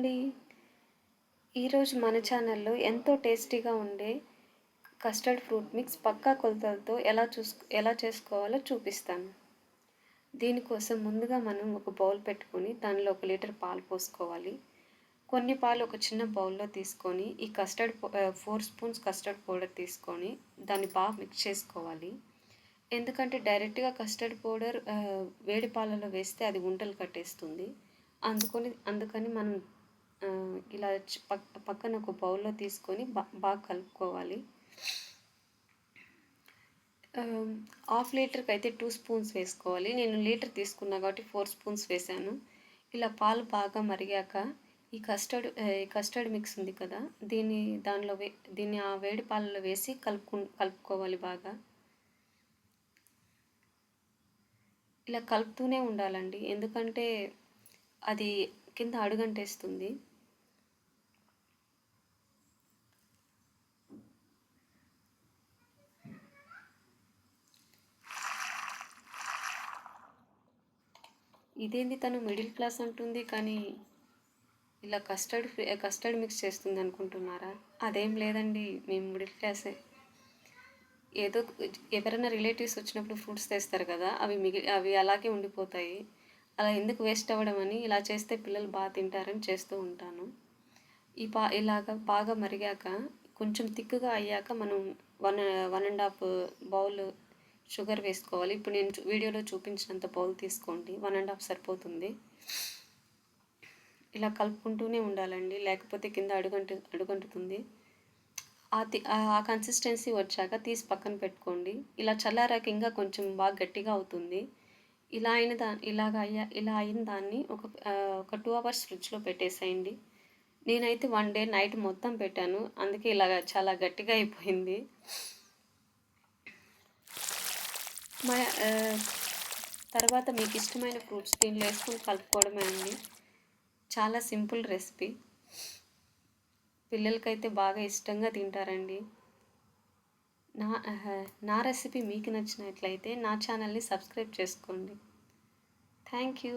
అండి ఈరోజు మన ఛానల్లో ఎంతో టేస్టీగా ఉండే కస్టర్డ్ ఫ్రూట్ మిక్స్ పక్కా కొలతలతో ఎలా చూసు ఎలా చేసుకోవాలో చూపిస్తాను. దీనికోసం ముందుగా మనం ఒక బౌల్ పెట్టుకొని దానిలో ఒక లీటర్ పాలు పోసుకోవాలి. కొన్ని పాలు ఒక చిన్న బౌల్లో తీసుకొని ఈ custard four spoons custard powder తీసుకొని దాన్ని బాగా మిక్స్ చేసుకోవాలి. ఎందుకంటే డైరెక్ట్గా కస్టర్డ్ పౌడర్ వేడి పాలలో వేస్తే అది గుంటలు కట్టేస్తుంది. అందుకొని అందుకని మనం ఇలా పక్కన ఒక బౌల్లో తీసుకొని బా బాగా కలుపుకోవాలి. హాఫ్ లీటర్కి అయితే టూ స్పూన్స్ వేసుకోవాలి. నేను లీటర్ తీసుకున్నా కాబట్టి ఫోర్ స్పూన్స్ వేసాను. ఇలా పాలు బాగా మరిగాక ఈ కస్టర్డ్ ఈ కస్టర్డ్ మిక్స్ ఉంది కదా దీన్ని దానిలో వే దీన్ని ఆ వేడి పాలలో వేసి కలుపుకు కలుపుకోవాలి బాగా. ఇలా కలుపుతూనే ఉండాలండి. ఎందుకంటే అది కింద అడుగంటేస్తుంది. ఇదేంది తను మిడిల్ క్లాస్ అంటుంది కానీ ఇలా కస్టర్డ్ కస్టర్డ్ మిక్స్ చేస్తుంది అనుకుంటున్నారా? అదేం లేదండి మేము మిడిల్ క్లాసే. ఏదో ఎవరైనా రిలేటివ్స్ వచ్చినప్పుడు ఫ్రూట్స్ తెస్తారు కదా అవి మిగి అవి అలాగే ఉండిపోతాయి. అలా ఎందుకు వేస్ట్ అవ్వడం అని ఇలా చేస్తే పిల్లలు బాగా తింటారని చేస్తూ ఉంటాను. ఈ పా ఇలాగ బాగా మరిగాక కొంచెం తిక్కుగా అయ్యాక మనం one one and half bowl sugar వేసుకోవాలి. ఇప్పుడు నేను వీడియోలో చూపించినంత బౌల్ తీసుకోండి. వన్ అండ్ హాఫ్ సరిపోతుంది. ఇలా కలుపుకుంటూనే ఉండాలండి. లేకపోతే కింద అడుగంటు అడుగంటుతుంది. ఆ కన్సిస్టెన్సీ వచ్చాక తీసి పక్కన పెట్టుకోండి. ఇలా చల్లారాక ఇంకా కొంచెం బాగా గట్టిగా అవుతుంది. ఇలా అయిన దా ఇలాగ అయ్యా ఇలా అయిన దాన్ని ఒక ఒక టూ అవర్స్ ఫ్రిడ్జ్లో పెట్టేసేయండి. నేనైతే వన్ డే నైట్ మొత్తం పెట్టాను. అందుకే ఇలాగ చాలా గట్టిగా అయిపోయింది. మా తర్వాత మీకు ఇష్టమైన ఫ్రూట్స్ దీనిలో వేసుకొని కలుపుకోవడమే అండి. చాలా సింపుల్ రెసిపీ. పిల్లలకైతే బాగా ఇష్టంగా తింటారండి. నా నా రెసిపీ మీకు నచ్చినట్లయితే నా ఛానల్ని సబ్స్క్రైబ్ చేసుకోండి. Thank you.